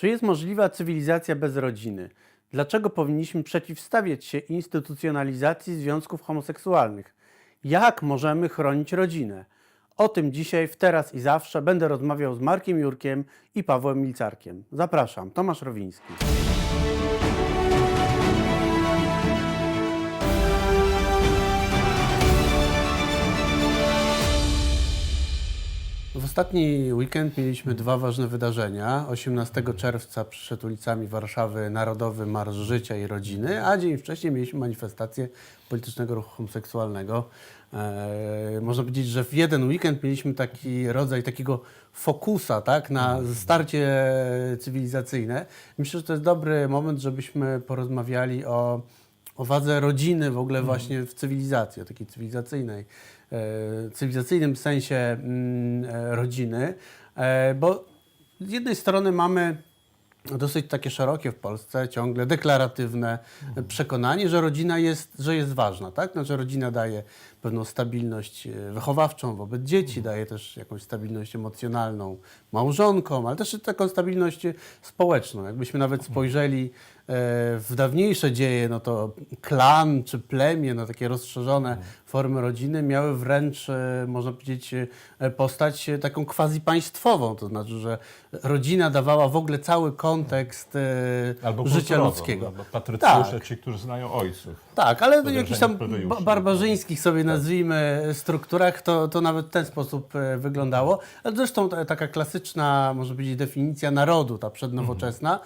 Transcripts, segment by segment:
Czy jest możliwa cywilizacja bez rodziny? Dlaczego powinniśmy przeciwstawiać się instytucjonalizacji związków homoseksualnych? Jak możemy chronić rodzinę? O tym dzisiaj, w teraz i zawsze będę rozmawiał z Markiem Jurkiem i Pawłem Milcarkiem. Zapraszam, Tomasz Rowiński. W ostatni weekend mieliśmy dwa ważne wydarzenia. 18 czerwca przyszedł ulicami Warszawy Narodowy Marsz Życia i Rodziny, a dzień wcześniej mieliśmy manifestację politycznego ruchu homoseksualnego. Eee, można powiedzieć, że w jeden weekend mieliśmy taki rodzaj takiego fokusa tak, na starcie cywilizacyjne. Myślę, że to jest dobry moment, żebyśmy porozmawiali o, o wadze rodziny w ogóle właśnie w cywilizacji, o takiej cywilizacyjnej, e, cywilizacyjnym sensie mm, e, rodziny, e, bo z jednej strony mamy dosyć takie szerokie w Polsce, ciągle deklaratywne przekonanie, że rodzina jest, że jest ważna, tak? Znaczy rodzina daje pewną stabilność wychowawczą wobec dzieci, daje też jakąś stabilność emocjonalną małżonkom, ale też taką stabilność społeczną. Jakbyśmy nawet spojrzeli e, w dawniejsze dzieje, no to klan czy plemię, no takie rozszerzone formy rodziny miały wręcz, e, można powiedzieć, e, postać e, taką quasi państwową, to znaczy, że rodzina dawała w ogóle cały kontekst e, Albo życia ludzkiego. Albo patrycjusze, Tak. ci, którzy znają ojców. Tak, ale w Podejrzenie jakichś tam barbarzyńskich sobie nazwijmy strukturach to, to nawet w ten sposób e, wyglądało. Ale zresztą ta, taka klasyczna, może powiedzieć, definicja narodu, ta przednowoczesna,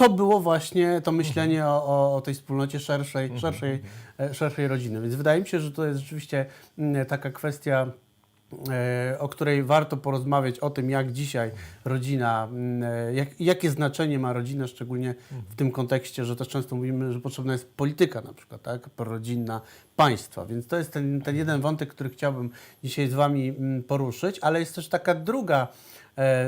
to było właśnie to myślenie o, o, o tej wspólnocie szerszej, szerszej, e, szerszej rodziny. Więc wydaje mi się, że to jest rzeczywiście mm, taka kwestia e, o której warto porozmawiać, o tym, jak dzisiaj rodzina, mm, e, jak, jakie znaczenie ma rodzina, szczególnie w tym kontekście, że też często mówimy, że potrzebna jest polityka na przykład, tak, prorodzinna państwa. Więc to jest ten, ten jeden wątek, który chciałbym dzisiaj z Wami mm, poruszyć, ale jest też taka druga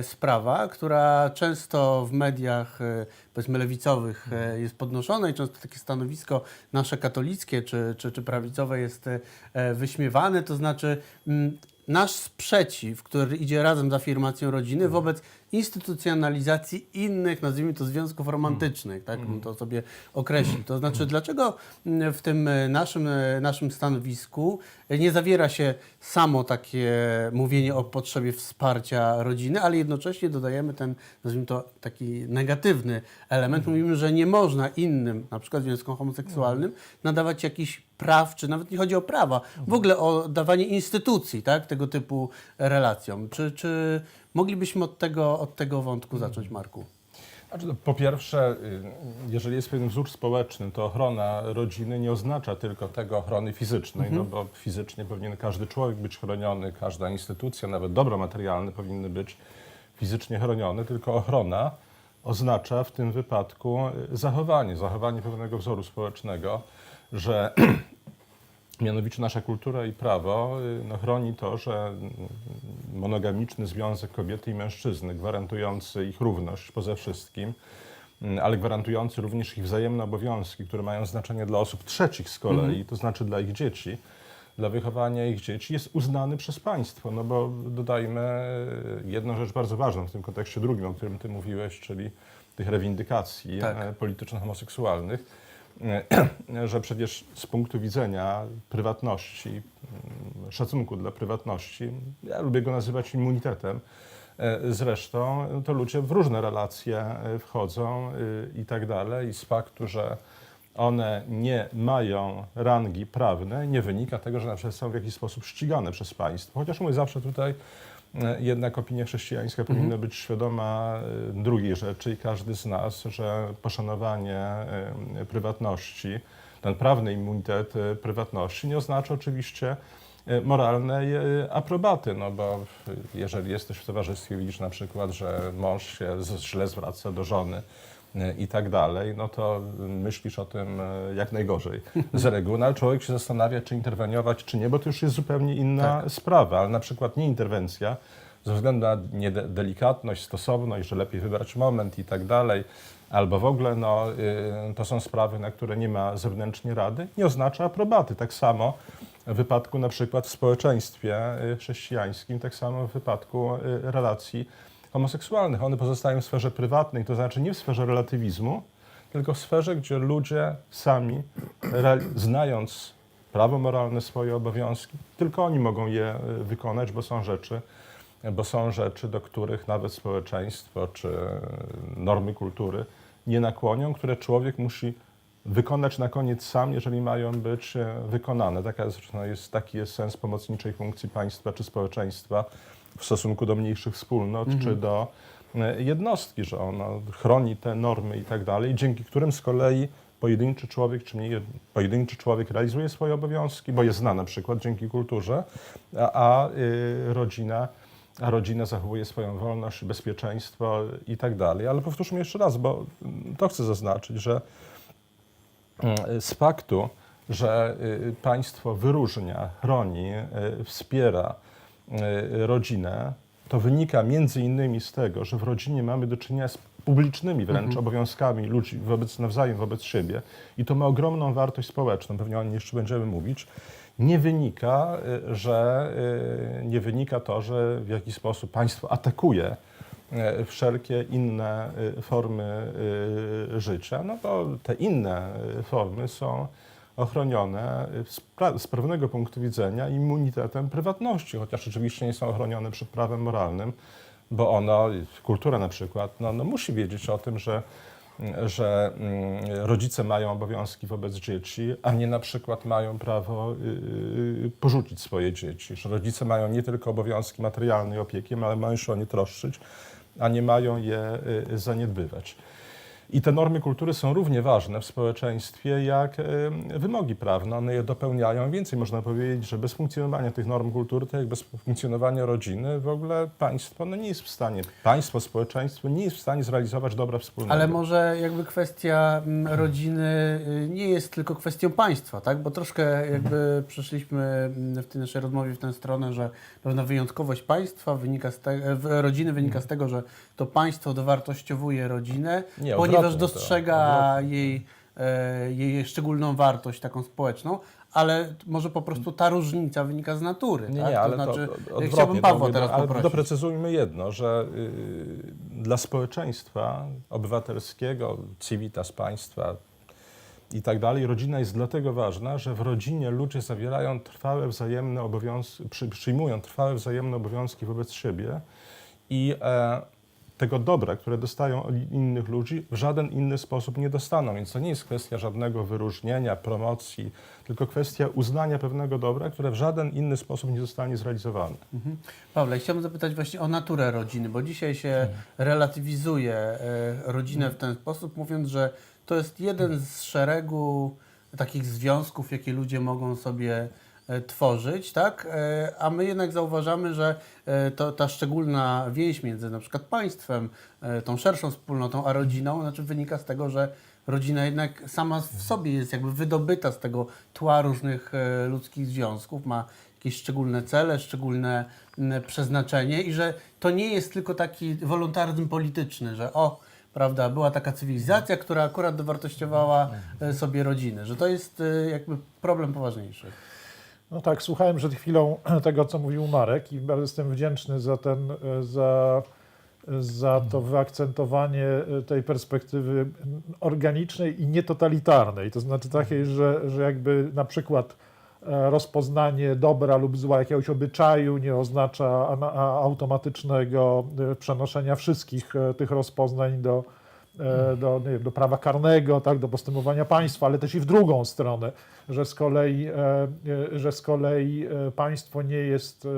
sprawa, która często w mediach, e, powiedzmy lewicowych e, jest podnoszona i często takie stanowisko nasze katolickie czy, czy, czy prawicowe jest e, wyśmiewane, to znaczy mm, nasz sprzeciw, który idzie razem z afirmacją rodziny wobec instytucjonalizacji innych, nazwijmy to, związków romantycznych, tak bym to sobie określił. To znaczy, dlaczego w tym naszym, naszym stanowisku nie zawiera się samo takie mówienie o potrzebie wsparcia rodziny, ale jednocześnie dodajemy ten, nazwijmy to, taki negatywny element. Mówimy, że nie można innym, na przykład związkom homoseksualnym, nadawać jakichś praw, czy nawet nie chodzi o prawa, w ogóle o dawanie instytucji, tak, tego typu relacjom. Czy, czy moglibyśmy od tego, od tego wątku zacząć, Marku? Znaczy, no, po pierwsze, y, jeżeli jest pewien wzór społeczny, to ochrona rodziny nie oznacza tylko tego ochrony fizycznej, no bo fizycznie powinien każdy człowiek być chroniony, każda instytucja, nawet dobro materialne powinny być fizycznie chronione, tylko ochrona oznacza w tym wypadku y, zachowanie, zachowanie pewnego wzoru społecznego, że Mianowicie nasza kultura i prawo y, no, chroni to, że mm, monogamiczny związek kobiety i mężczyzny, gwarantujący ich równość poza wszystkim, mm, ale gwarantujący również ich wzajemne obowiązki, które mają znaczenie dla osób trzecich z kolei, to znaczy dla ich dzieci, dla wychowania ich dzieci, jest uznany przez państwo. No bo dodajmy jedną rzecz bardzo ważną w tym kontekście drugim, o którym ty mówiłeś, czyli tych rewindykacji Tak. e, polityczno-homoseksualnych że przecież z punktu widzenia prywatności, mm, szacunku dla prywatności, ja lubię go nazywać immunitetem, e, zresztą to ludzie w różne relacje e, wchodzą y, i tak dalej i z faktu, że one nie mają rangi prawnej, nie wynika tego, że na przykład są w jakiś sposób ścigane przez państwo. Chociaż mówię zawsze tutaj, e, jednak opinia chrześcijańska powinna być świadoma e, drugiej rzeczy i każdy z nas, że poszanowanie e, prywatności, ten prawny immunitet e, prywatności nie oznacza oczywiście e, moralnej e, aprobaty, no bo jeżeli jesteś w towarzystwie, widzisz na przykład, że mąż się źle zwraca do żony, e, i tak dalej, no to myślisz o tym e, jak najgorzej. Z reguły, no ale człowiek się zastanawia, czy interweniować, czy nie, bo to już jest zupełnie inna sprawa, ale na przykład nie interwencja, ze względu na niedelikatność, stosowność, że lepiej wybrać moment i tak dalej, albo w ogóle no, y, to są sprawy, na które nie ma zewnętrznie rady, nie oznacza aprobaty. Tak samo w wypadku na przykład w społeczeństwie y, chrześcijańskim, tak samo w wypadku y, relacji homoseksualnych. One pozostają w sferze prywatnej, to znaczy nie w sferze relatywizmu, tylko w sferze, gdzie ludzie sami, znając prawo moralne, swoje obowiązki, tylko oni mogą je y, wykonać, bo są rzeczy, bo są rzeczy, do których nawet społeczeństwo czy y, normy kultury nie nakłonią, które człowiek musi wykonać na koniec sam, jeżeli mają być e, wykonane. Taka no jest, taki jest sens pomocniczej funkcji państwa czy społeczeństwa w stosunku do mniejszych wspólnot czy do e, jednostki, że ono chroni te normy i tak dalej, dzięki którym z kolei pojedynczy człowiek czy mniej, pojedynczy człowiek realizuje swoje obowiązki, bo je zna na przykład dzięki kulturze, a, a y, rodzina a rodzina zachowuje swoją wolność, bezpieczeństwo i tak dalej. Ale powtórzmy jeszcze raz, bo to chcę zaznaczyć, że mm, z faktu, że y, państwo wyróżnia, chroni, y, wspiera y, rodzinę, to wynika między innymi z tego, że w rodzinie mamy do czynienia z publicznymi wręcz obowiązkami ludzi wobec nawzajem, wobec siebie i to ma ogromną wartość społeczną, pewnie o niej jeszcze będziemy mówić. Nie wynika, y, że y, nie wynika to, że w jakiś sposób państwo atakuje wszelkie inne y, formy y, życia, no bo te inne y, formy są ochronione y, z, pra- z pewnego punktu widzenia immunitetem prywatności, chociaż oczywiście nie są ochronione przed prawem moralnym, bo ono, kultura na przykład, no, no musi wiedzieć o tym, że, że mm, rodzice mają obowiązki wobec dzieci, a nie na przykład mają prawo y, y, porzucić swoje dzieci, że rodzice mają nie tylko obowiązki materialnej opieki, ale mają się o nie troszczyć, a nie mają je zaniedbywać. I te normy kultury są równie ważne w społeczeństwie jak wymogi prawne. One je dopełniają. Więcej można powiedzieć, że bez funkcjonowania tych norm kultury, tak jak bez funkcjonowania rodziny, w ogóle państwo no nie jest w stanie, państwo, społeczeństwo nie jest w stanie zrealizować dobra wspólnego. Ale może jakby kwestia mm, rodziny y, nie jest tylko kwestią państwa, tak? Bo troszkę jakby przeszliśmy mm, w tej naszej rozmowie w tę stronę, że pewna wyjątkowość państwa wynika z te, rodziny wynika z tego, że to państwo dowartościowuje rodzinę, Nie, ponieważ odwrotnie to, dostrzega odwrotnie. jej, e, jej szczególną wartość taką społeczną, ale może po prostu ta różnica wynika z natury, Nie, tak? nie, ale to to, znaczy, to ja odwrotnie. chciałbym to Pawła mówię, teraz ale poprosić. doprecyzujmy jedno, że y, dla społeczeństwa obywatelskiego, civitas państwa i tak dalej, rodzina jest dlatego ważna, że w rodzinie ludzie zawierają trwałe wzajemne obowiązki, przy, przyjmują trwałe wzajemne obowiązki wobec siebie i e, tego dobra, które dostają od innych ludzi, w żaden inny sposób nie dostaną. Więc to nie jest kwestia żadnego wyróżnienia, promocji, tylko kwestia uznania pewnego dobra, które w żaden inny sposób nie zostanie zrealizowane. Mhm. Pawle, chciałbym zapytać właśnie o naturę rodziny, bo dzisiaj się relatywizuje e, rodzinę w ten sposób, mówiąc, że to jest jeden z szeregu takich związków, jakie ludzie mogą sobie tworzyć, tak? E, A my jednak zauważamy, że e, to, ta szczególna więź między na przykład państwem, e, tą szerszą wspólnotą, a rodziną, znaczy wynika z tego, że rodzina jednak sama w sobie jest jakby wydobyta z tego tła różnych e, ludzkich związków, ma jakieś szczególne cele, szczególne przeznaczenie i że to nie jest tylko taki wolontaryzm polityczny, że o, prawda, była taka cywilizacja, która akurat dowartościowała e, sobie rodziny, że to jest e, jakby problem poważniejszy. No tak, słuchałem przed chwilą tego, co mówił Marek i bardzo jestem wdzięczny za, ten, za, za to wyakcentowanie e, tej perspektywy organicznej i nietotalitarnej. To znaczy takiej, że, że jakby na przykład e, rozpoznanie dobra lub zła jakiegoś obyczaju nie oznacza automatycznego e, przenoszenia wszystkich e, tych rozpoznań do, do, nie wiem, do prawa karnego, tak, do postępowania państwa, ale też i w drugą stronę, że z kolei, e, e, że z kolei e, państwo nie jest, e,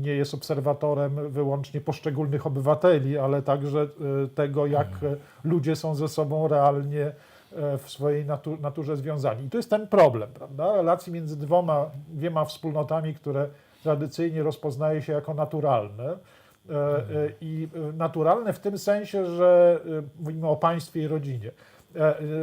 nie jest obserwatorem wyłącznie poszczególnych obywateli, ale także e, tego, jak e, ludzie są ze sobą realnie e, w swojej natu- naturze związani. I to jest ten problem, prawda? Relacji między dwoma, dwiema wspólnotami, które tradycyjnie rozpoznaje się jako naturalne. E, e, I naturalne w tym sensie, że e, mówimy o państwie i rodzinie.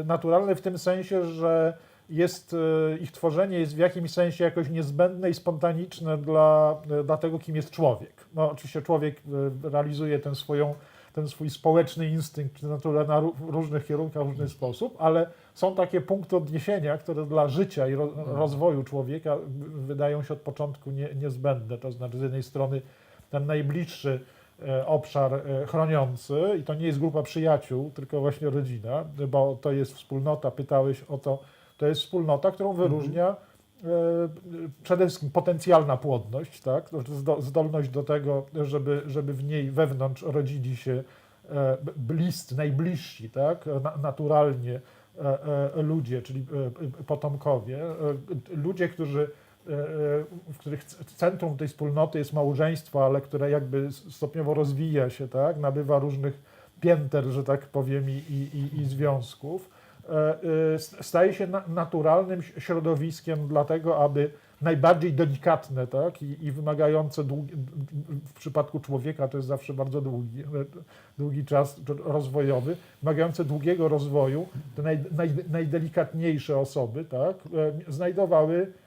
Naturalne w tym sensie, że jest, ich tworzenie jest w jakimś sensie jakoś niezbędne i spontaniczne dla, dla tego, kim jest człowiek. No, oczywiście człowiek realizuje ten, swoją, ten swój społeczny instynkt czy naturę na różnych kierunkach, w różny sposób, ale są takie punkty odniesienia, które dla życia i ro, rozwoju człowieka wydają się od początku nie, niezbędne. To znaczy z jednej strony ten najbliższy e, obszar e, chroniący. I to nie jest grupa przyjaciół, tylko właśnie rodzina, bo to jest wspólnota, pytałeś o to, to jest wspólnota, którą wyróżnia e, przede wszystkim potencjalna płodność, tak? Zdolność do tego, żeby, żeby w niej wewnątrz rodzili się bliscy, najbliżsi, tak? Na, naturalnie ludzie, czyli potomkowie, ludzie, którzy w których centrum tej wspólnoty jest małżeństwo, ale które jakby stopniowo rozwija się, tak? nabywa różnych pięter, że tak powiem, i, i, i- związków, e, e, staje się na, naturalnym środowiskiem dlatego, aby najbardziej delikatne tak? I, i wymagające długi, w przypadku człowieka to jest zawsze bardzo długi, e, długi czas rozwojowy, wymagające długiego rozwoju, te naj, naj, najdelikatniejsze osoby tak? e, znajdowały e,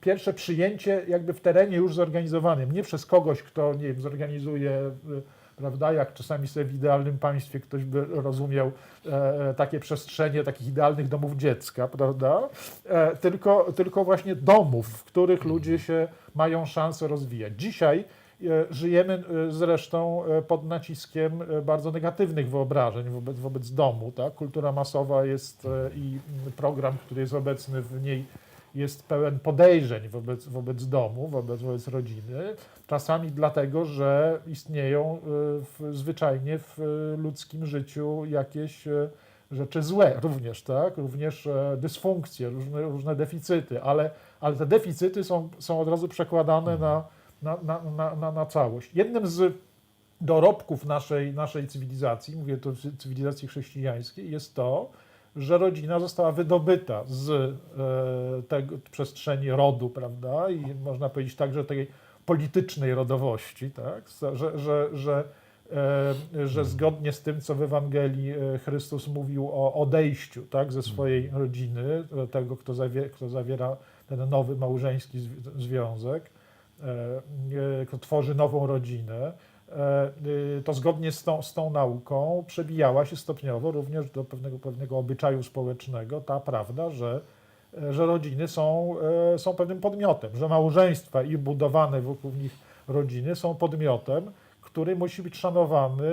pierwsze przyjęcie jakby w terenie już zorganizowanym, nie przez kogoś, kto nie wiem, zorganizuje, e, prawda, jak czasami sobie w idealnym państwie ktoś by rozumiał e, takie przestrzenie takich idealnych domów dziecka, prawda, e, tylko, tylko właśnie domów, w których ludzie się mają szansę rozwijać. Dzisiaj e, żyjemy e, zresztą e, pod naciskiem e, bardzo negatywnych wyobrażeń wobec, wobec domu. Tak? Kultura masowa jest e, i program, który jest obecny w niej, jest pełen podejrzeń wobec, wobec domu, wobec, wobec rodziny. Czasami dlatego, że istnieją e, w, zwyczajnie w e, ludzkim życiu jakieś e, rzeczy złe również, tak? Również e, dysfunkcje, różne, różne deficyty, ale, ale te deficyty są, są od razu przekładane na, na, na, na, na, na całość. Jednym z dorobków naszej, naszej cywilizacji, mówię cy- cywilizacji chrześcijańskiej, jest to, że rodzina została wydobyta z e, tego przestrzeni rodu, prawda? I można powiedzieć także tej politycznej rodowości, tak? Że, że, że, e, że zgodnie z tym, co w Ewangelii e, Chrystus mówił o odejściu tak? ze swojej rodziny, tego, kto, kto zawiera ten nowy małżeński zwi- związek, kto tworzy nową rodzinę, to zgodnie z tą, z tą nauką przebijała się stopniowo również do pewnego, pewnego obyczaju społecznego ta prawda, że, e, że rodziny są, e, są pewnym podmiotem, że małżeństwa i budowane wokół nich rodziny są podmiotem, który musi być szanowany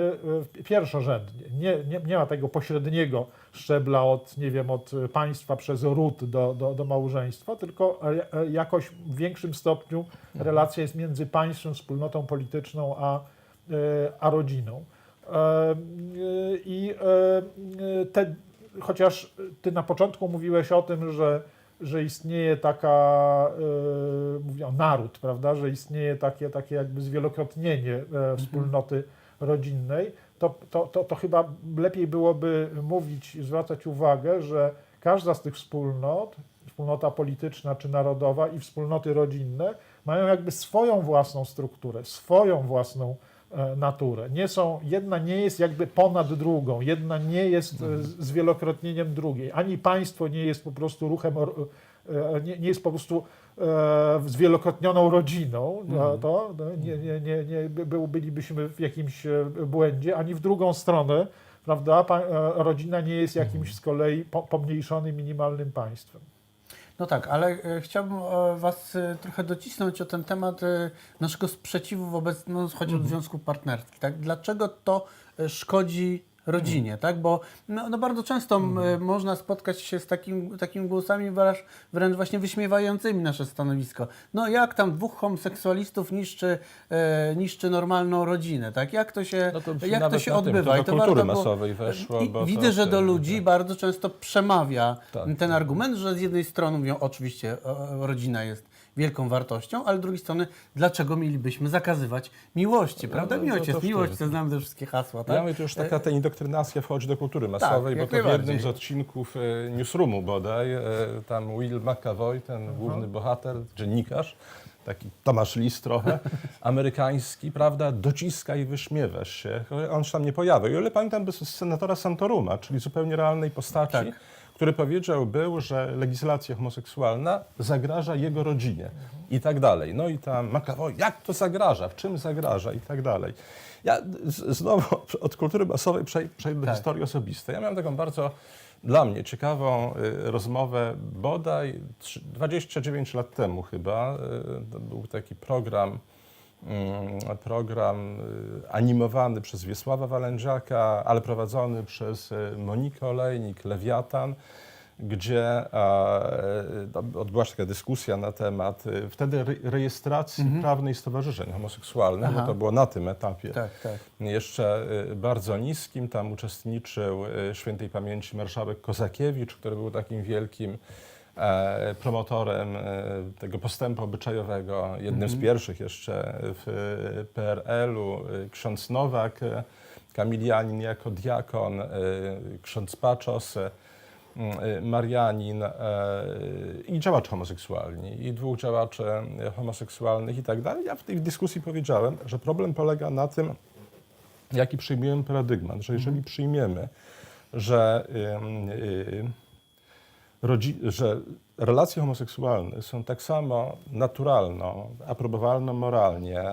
e, pierwszorzędnie. Nie, nie, nie ma tego pośredniego szczebla od, nie wiem, od państwa przez ród do, do, do małżeństwa, tylko e, e, jakoś w większym stopniu relacja jest między państwem, wspólnotą polityczną, a, e, a rodziną. E, e, I e, te, chociaż ty na początku mówiłeś o tym, że, że istnieje taka, e, mówię o naród, prawda, że istnieje takie, takie jakby zwielokrotnienie e, wspólnoty rodzinnej, to, to, to, to chyba lepiej byłoby mówić, zwracać uwagę, że każda z tych wspólnot, wspólnota polityczna czy narodowa i wspólnoty rodzinne mają jakby swoją własną strukturę, swoją własną e, naturę. Nie są, jedna nie jest jakby ponad drugą, jedna nie jest e, zwielokrotnieniem drugiej. Ani państwo nie jest po prostu ruchem, e, nie, nie jest po prostu e, zwielokrotnioną rodziną, no, to no, nie, nie, nie, nie bylibyśmy w jakimś e, błędzie, ani w drugą stronę, prawda, e, rodzina nie jest jakimś z kolei po, pomniejszonym, minimalnym państwem. No tak, ale e, chciałbym e, Was e, trochę docisnąć o ten temat naszego sprzeciwu wobec, no chodzi o związków partnerskich, tak? Dlaczego to szkodzi rodzinie, tak? Bo no, no bardzo często m, e, można spotkać się z takim, takimi głosami wręcz, wręcz właśnie wyśmiewającymi nasze stanowisko. No jak tam dwóch homoseksualistów niszczy, e, niszczy normalną rodzinę, tak? Jak to się, No to jak to się na tym, odbywa? to do kultury warto masowej weszło, I bo Widzę, to że do ludzi bardzo często przemawia Tak. ten argument, że z jednej strony mówią, oczywiście o, rodzina jest wielką wartością, ale z drugiej strony, dlaczego mielibyśmy zakazywać miłości, prawda? no, Miłość to- to jest miłość, to znamy te wszystkie hasła, tak? To już taka ta indoktrynacja wchodzi do kultury masowej, bo jak to w jednym z odcinków e, Newsroomu bodaj, e, tam Will McAvoy, ten główny bohater, dziennikarz, taki Tomasz Lis trochę, amerykański, prawda, dociska i wyśmiewasz się. On się tam nie pojawił. I o ile pamiętam, bez senatora Santoruma, czyli zupełnie realnej postaci, Tak. Który powiedział był, że legislacja homoseksualna zagraża jego rodzinie i tak dalej. No i tam McAvoy, jak to zagraża, w czym zagraża i tak dalej. Ja z, znowu od kultury masowej przej- przejdę do Tak. historii osobistej. Ja miałem taką bardzo dla mnie ciekawą y, rozmowę bodaj trzy- 29 lat temu chyba. Y, to był taki program program y, animowany przez Wiesława Walędziaka, ale prowadzony przez y, Monikę Olejnik, Lewiatan, gdzie no, odbyła się taka dyskusja na temat y, wtedy re- rejestracji prawnej stowarzyszeń homoseksualnych, Aha. bo to było na tym etapie Tak, tak. jeszcze y, bardzo niskim. Tam uczestniczył y, świętej pamięci marszałek Kozakiewicz, który był takim wielkim promotorem e, tego postępu obyczajowego, jednym z pierwszych jeszcze w PRL-u, y, ksiądz Nowak, Kamilianin jako diakon, ksiądz Paczos, Marianin e, i działacze homoseksualni, i dwóch działaczy homoseksualnych i tak dalej. Ja w tej dyskusji powiedziałem, że problem polega na tym, jaki przyjmujemy paradygmat, że jeżeli przyjmiemy, że, y, że relacje homoseksualne są tak samo naturalną, aprobowalną moralnie,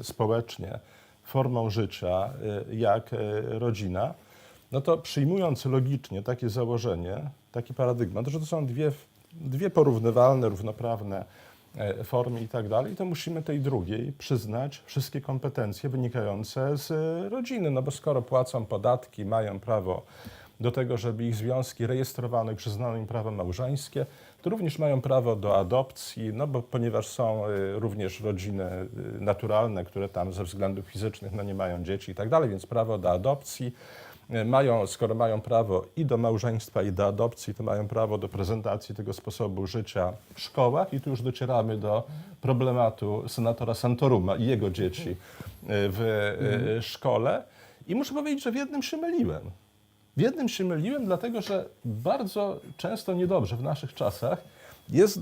y, społecznie formą życia y, jak y, rodzina, no to przyjmując logicznie takie założenie, taki paradygmat, że to są dwie, dwie porównywalne, równoprawne e, formy i tak dalej, to musimy tej drugiej przyznać wszystkie kompetencje wynikające z rodziny, no bo skoro płacą podatki, mają prawo do tego, żeby ich związki rejestrowano i przyznano im prawo małżeńskie, to również mają prawo do adopcji, no bo ponieważ są y, również rodziny y, naturalne, które tam ze względów fizycznych no nie mają dzieci i tak dalej, więc prawo do adopcji. Y, Mają, skoro mają prawo i do małżeństwa, i do adopcji, to mają prawo do prezentacji tego sposobu życia w szkołach. I tu już docieramy do problematu senatora Santoruma i jego dzieci w y, szkole. I muszę powiedzieć, że w jednym się myliłem. W jednym się myliłem, dlatego że bardzo często niedobrze w naszych czasach jest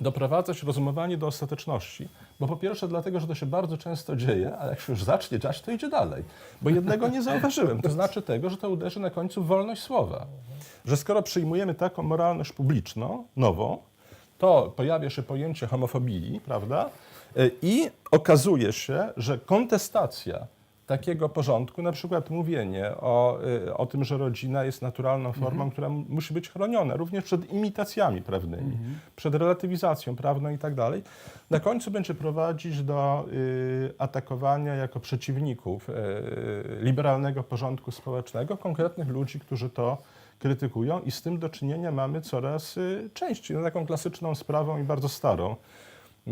doprowadzać rozumowanie do ostateczności, bo po pierwsze dlatego, że to się bardzo często dzieje, a jak się już zacznie dziać, to idzie dalej. Bo jednego nie zauważyłem, to znaczy tego, że to uderzy na końcu w wolność słowa. Że skoro przyjmujemy taką moralność publiczną, nową, to pojawia się pojęcie homofobii, prawda? E, I okazuje się, że kontestacja takiego porządku, na przykład mówienie o, y, o tym, że rodzina jest naturalną formą, która m- musi być chroniona, również przed imitacjami prawnymi, przed relatywizacją prawną i tak dalej, na końcu będzie prowadzić do y, atakowania jako przeciwników y, liberalnego porządku społecznego konkretnych ludzi, którzy to krytykują i z tym do czynienia mamy coraz y, częściej. No, taką klasyczną sprawą i bardzo starą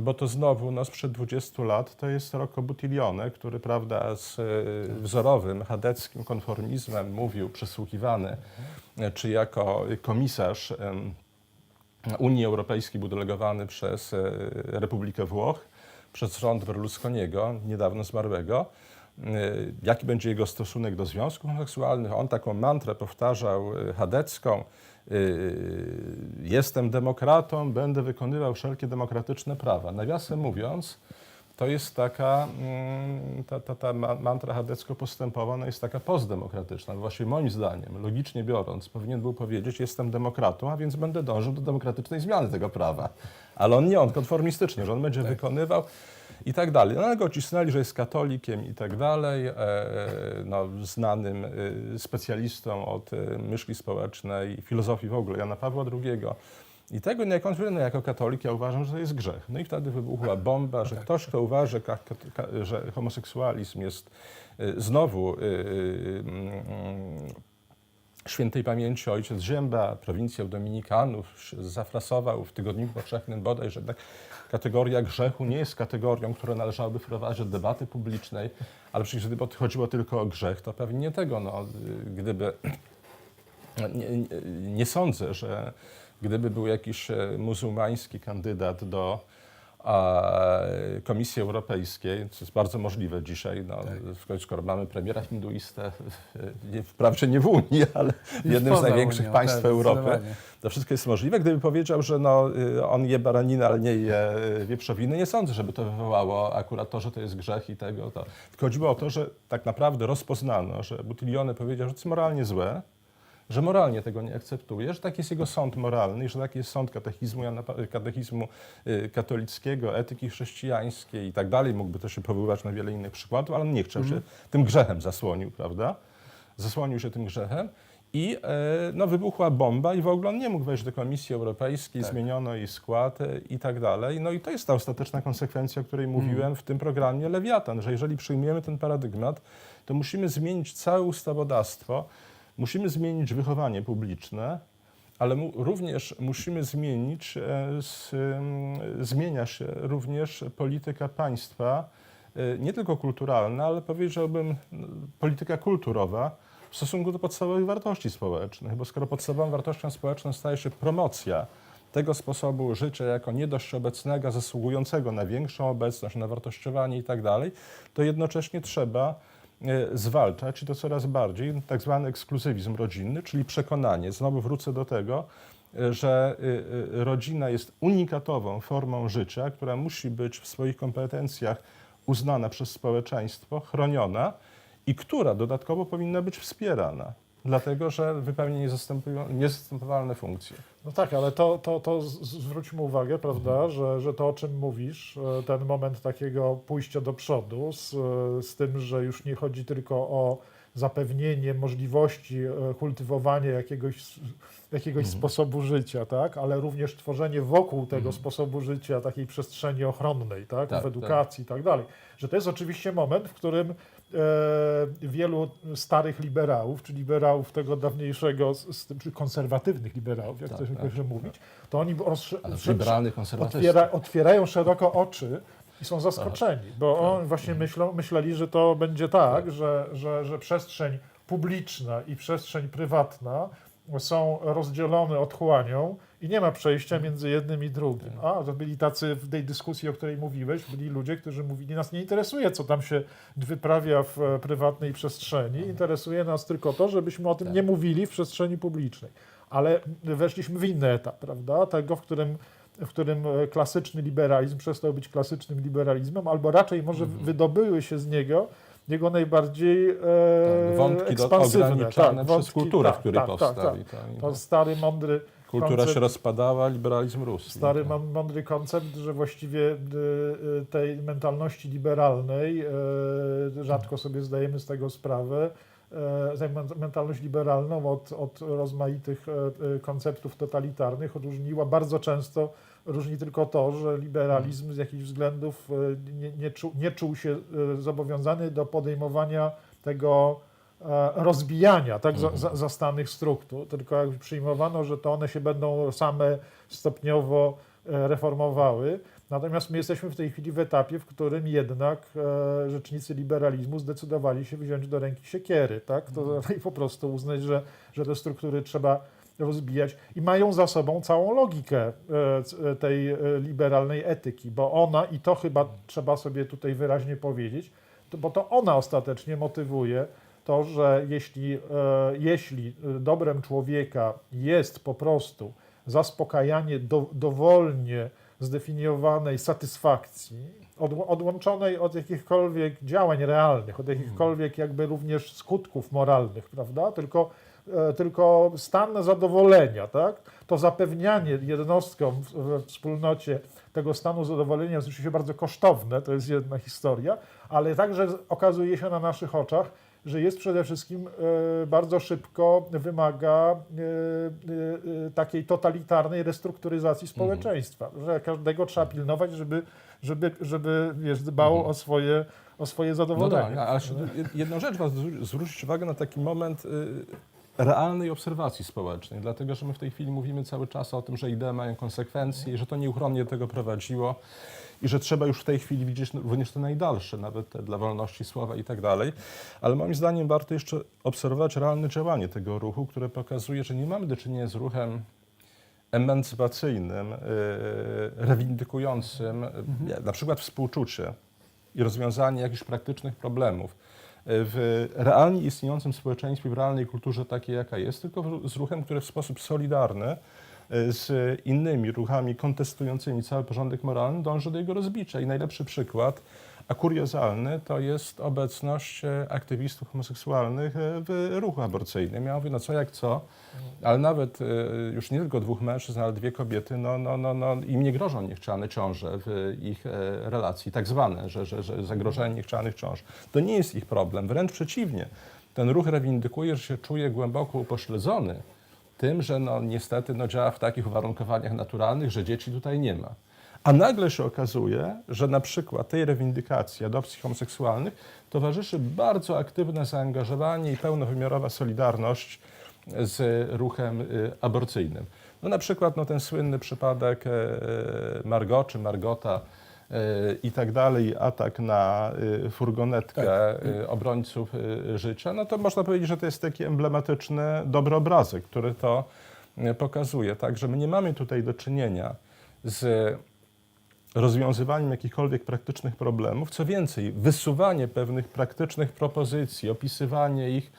bo to znowu no, sprzed 20 lat to jest Rocco Buttiglione, który prawda, z y, wzorowym chadeckim konformizmem mówił, przesłuchiwany, y, czy jako komisarz em, Unii Europejskiej był delegowany przez y, Republikę Włoch, przez rząd Berlusconiego, niedawno zmarłego, y, jaki będzie jego stosunek do związków homoseksualnych. On taką mantrę powtarzał y, chadecką, y, jestem demokratą, będę wykonywał wszelkie demokratyczne prawa. Nawiasem mówiąc, to jest taka, mm, ta, ta, ta ma- mantra chadecko-postępowa, ona jest taka postdemokratyczna. Właściwie moim zdaniem, logicznie biorąc, powinien był powiedzieć, jestem demokratą, a więc będę dążył do demokratycznej zmiany tego prawa. Ale on nie, on konformistycznie, że on będzie wykonywał i tak dalej. No, ale go cisnęli, że jest katolikiem i tak dalej, e, no, znanym e, specjalistą od e, myśli społecznej, filozofii w ogóle, Jana Pawła II. I tego no, jak on no, jako katolik ja uważam, że to jest grzech. No i wtedy wybuchła bomba, że ktoś, kto uważa, że, homoseksualizm jest e, znowu e, świętej pamięci ojciec Zięba, prowincjał Dominikanów, zafrasował w Tygodniku Powszechnym bodaj, że jednak kategoria grzechu nie jest kategorią, którą należałoby wprowadzić do debaty publicznej, ale przecież gdyby chodziło tylko o grzech, to pewnie nie tego, no, gdyby... Nie, nie, sądzę, że gdyby był jakiś e, muzułmański kandydat do Komisji Europejskiej, co jest bardzo możliwe dzisiaj, no, w końcu skoro mamy premiera hinduistę, nie, wprawdzie nie w Unii, ale w jednym z największych Unią, państw tak, Europy, to wszystko jest możliwe. Gdyby powiedział, że no, y, on je baraninę, ale nie je y, wieprzowiny, nie sądzę, żeby to wywołało akurat to, że to jest grzech i tego. To. Tylko chodziło o to, że tak naprawdę rozpoznano, że Butilione powiedział, że to jest moralnie złe, że moralnie tego nie akceptuje, że taki jest jego sąd moralny że taki jest sąd katechizmu, katechizmu y, katolickiego, etyki chrześcijańskiej i tak dalej. Mógłby to się powoływać na wiele innych przykładów, ale on nie chciał się tym grzechem zasłonił, prawda? Zasłonił się tym grzechem I e, no, wybuchła bomba i w ogóle on nie mógł wejść do Komisji Europejskiej, Tak. zmieniono jej skład e, i tak dalej. No i to jest ta ostateczna konsekwencja, o której mówiłem w tym programie Lewiatan, że jeżeli przyjmiemy ten paradygmat, to musimy zmienić całe ustawodawstwo, musimy zmienić wychowanie publiczne, ale mu, również musimy zmienić, e, em, zmienia się również polityka państwa, e, nie tylko kulturalna, ale powiedziałbym polityka kulturowa w stosunku do podstawowych wartości społecznych, bo skoro podstawową wartością społeczną staje się promocja tego sposobu życia jako nie dość obecnego, zasługującego na większą obecność, na wartościowanie i tak to jednocześnie trzeba zwalczać i to coraz bardziej tak zwany ekskluzywizm rodzinny, czyli przekonanie, znowu wrócę do tego, e, że e, e, rodzina jest unikatową formą życia, która musi być w swoich kompetencjach uznana przez społeczeństwo, chroniona i która dodatkowo powinna być wspierana, dlatego że wypełnia niezastępowalne funkcje. No tak, ale to, to, to zwróćmy uwagę, prawda, Mhm. że, że to, o czym mówisz, e, ten moment takiego pójścia do przodu, z, e, z tym, że już nie chodzi tylko o zapewnienie możliwości e, kultywowania jakiegoś, jakiegoś Mhm. sposobu życia, tak, ale również tworzenie wokół tego sposobu życia takiej przestrzeni ochronnej, tak, Tak, w edukacji i tak dalej. Że to jest oczywiście moment, w którym wielu starych liberałów, czy liberałów tego dawniejszego, czy konserwatywnych liberałów, jak Tak, to się tak, tak, mówić, to oni liberalnych otwiera, otwierają szeroko oczy i są zaskoczeni, bo oni właśnie myślą, myśleli, że to będzie tak, że, że, że przestrzeń publiczna i przestrzeń prywatna są rozdzielone otchłanią i nie ma przejścia między jednym i drugim. A to byli tacy w tej dyskusji, o której mówiłeś, byli ludzie, którzy mówili, nas nie interesuje, co tam się wyprawia w e, prywatnej przestrzeni, interesuje nas tylko to, żebyśmy o tym nie mówili w przestrzeni publicznej. Ale weszliśmy w inny etap, prawda? Tego, w którym w którym e, klasyczny liberalizm przestał być klasycznym liberalizmem, albo raczej może wydobyły się z niego jego najbardziej e, Tak, wątki do, ekspansywne. ograniczane tak, przez wątki- kulturę, tak, w której tak, tak, powstał. tak. To to- stary, mądry Kultura koncept- się rozpadała, liberalizm rósł. Stary, to- mą- mądry koncept, że właściwie y, y, tej mentalności liberalnej, y, rzadko sobie zdajemy z tego sprawę, mentalność liberalną od, od rozmaitych y, y, konceptów totalitarnych odróżniła bardzo często, różni tylko to, że liberalizm z jakichś względów y, nie, nie, czu, nie czuł się zobowiązany do podejmowania tego e, rozbijania tak za, zastanych struktur, tylko jakby przyjmowano, że to one się będą same stopniowo e, reformowały. Natomiast my jesteśmy w tej chwili w etapie, w którym jednak e, rzecznicy liberalizmu zdecydowali się wziąć do ręki siekiery, tak? To, I po prostu uznać, że, że te struktury trzeba rozbijać i mają za sobą całą logikę e, tej e, liberalnej etyki, bo ona, i to chyba trzeba sobie tutaj wyraźnie powiedzieć, to, bo to ona ostatecznie motywuje to, że jeśli, e, jeśli e, dobrem człowieka jest po prostu zaspokajanie do, dowolnie zdefiniowanej satysfakcji, od, odłączonej od jakichkolwiek działań realnych, od jakichkolwiek jakby również skutków moralnych, prawda? Tylko, e, tylko stan zadowolenia, tak? To zapewnianie jednostkom w- we wspólnocie tego stanu zadowolenia jest oczywiście bardzo kosztowne, to jest jedna historia, ale także okazuje się na naszych oczach, że jest przede wszystkim e, bardzo szybko wymaga e, e, takiej totalitarnej restrukturyzacji społeczeństwa, że każdego trzeba pilnować, żeby, żeby, żeby wiesz, dbał o, swoje, o swoje No zadowolenie. tak, ale jeszcze jedną rzecz was zwró- zwrócić uwagę na taki moment y, realnej obserwacji społecznej, dlatego że my w tej chwili mówimy cały czas o tym, że idee mają konsekwencje i że to nieuchronnie do tego prowadziło i że trzeba już w tej chwili widzieć również te najdalsze, nawet te dla wolności słowa i tak dalej. Ale moim zdaniem warto jeszcze obserwować realne działanie tego ruchu, które pokazuje, że nie mamy do czynienia z ruchem emancypacyjnym, y, rewindykującym y, na przykład współczucie i rozwiązanie jakichś praktycznych problemów w realnie istniejącym społeczeństwie, w realnej kulturze takiej, jaka jest, tylko z ruchem, który w sposób solidarny y, z innymi ruchami kontestującymi cały porządek moralny dąży do jego rozbicia. I najlepszy przykład, a kuriozalny, to jest obecność e, aktywistów homoseksualnych e, w ruchu aborcyjnym. Ja mówię, no co jak co, ale nawet e, już nie tylko dwóch mężczyzn, ale dwie kobiety, no, no, no, no, im nie grożą niechciane ciąże w ich relacji, tak zwane, że, że, że zagrożenie niechcianych ciąż. To nie jest ich problem, wręcz przeciwnie. ten ruch rewindykuje, że się czuje głęboko upośledzony tym, że no, niestety no, działa w takich uwarunkowaniach naturalnych, że dzieci tutaj nie ma. A nagle się okazuje, że na przykład tej rewindykacji adopcji homoseksualnych towarzyszy bardzo aktywne zaangażowanie i pełnowymiarowa solidarność z ruchem y, aborcyjnym. No na przykład no, ten słynny przypadek e, Margot czy Margota e, i tak dalej, atak na y, furgonetkę y, obrońców życia, no to można powiedzieć, że to jest taki emblematyczny dobry obrazek, który to pokazuje. Także my nie mamy tutaj do czynienia z rozwiązywaniem jakichkolwiek praktycznych problemów. Co więcej, wysuwanie pewnych praktycznych propozycji, opisywanie ich,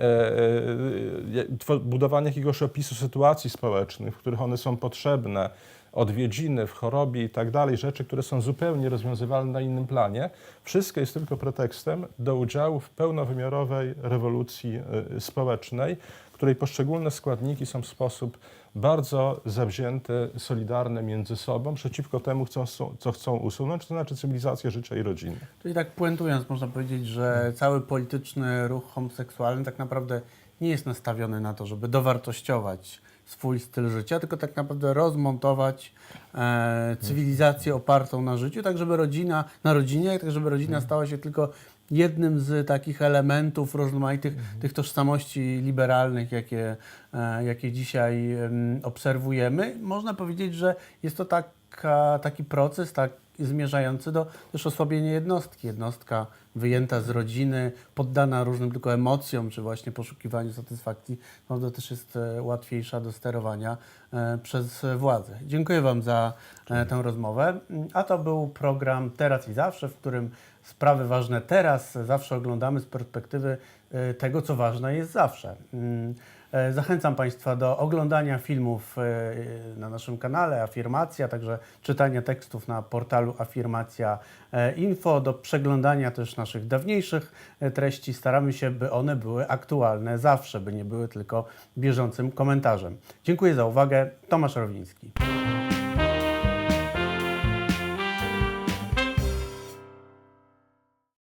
e, e, two- budowanie jakiegoś opisu sytuacji społecznych, w których one są potrzebne, odwiedziny w chorobie i tak dalej, rzeczy, które są zupełnie rozwiązywalne na innym planie, wszystko jest tylko pretekstem do udziału w pełnowymiarowej rewolucji e, społecznej, której poszczególne składniki są w sposób bardzo zawzięty, solidarny między sobą, przeciwko temu, co, chcą- co chcą usunąć, to znaczy cywilizację życia i rodziny. Czyli tak puentując, można powiedzieć, że cały polityczny ruch homoseksualny tak naprawdę nie jest nastawiony na to, żeby dowartościować swój styl życia, tylko tak naprawdę rozmontować e, cywilizację opartą na życiu, tak żeby rodzina, na rodzinie, tak żeby rodzina stała się tylko jednym z takich elementów rozmaitych tych tożsamości liberalnych, jakie, e, jakie dzisiaj em, obserwujemy. Można powiedzieć, że jest to taka, taki proces, tak zmierzający do też osłabienia jednostki. Jednostka wyjęta z rodziny, poddana różnym tylko emocjom, czy właśnie poszukiwaniu satysfakcji, no to też jest e, łatwiejsza do sterowania e, przez władzę. Dziękuję Wam za e, tę rozmowę. Mm, A to był program Teraz i Zawsze, w którym sprawy ważne teraz zawsze oglądamy z perspektywy tego, co ważne jest zawsze. E, Zachęcam Państwa do oglądania filmów e, na naszym kanale Afirmacja, także czytania tekstów na portalu Afirmacja e, Info, do przeglądania też naszych dawniejszych e, treści. Staramy się, by one były aktualne zawsze, by nie były tylko bieżącym komentarzem. Dziękuję za uwagę. Tomasz Rowiński.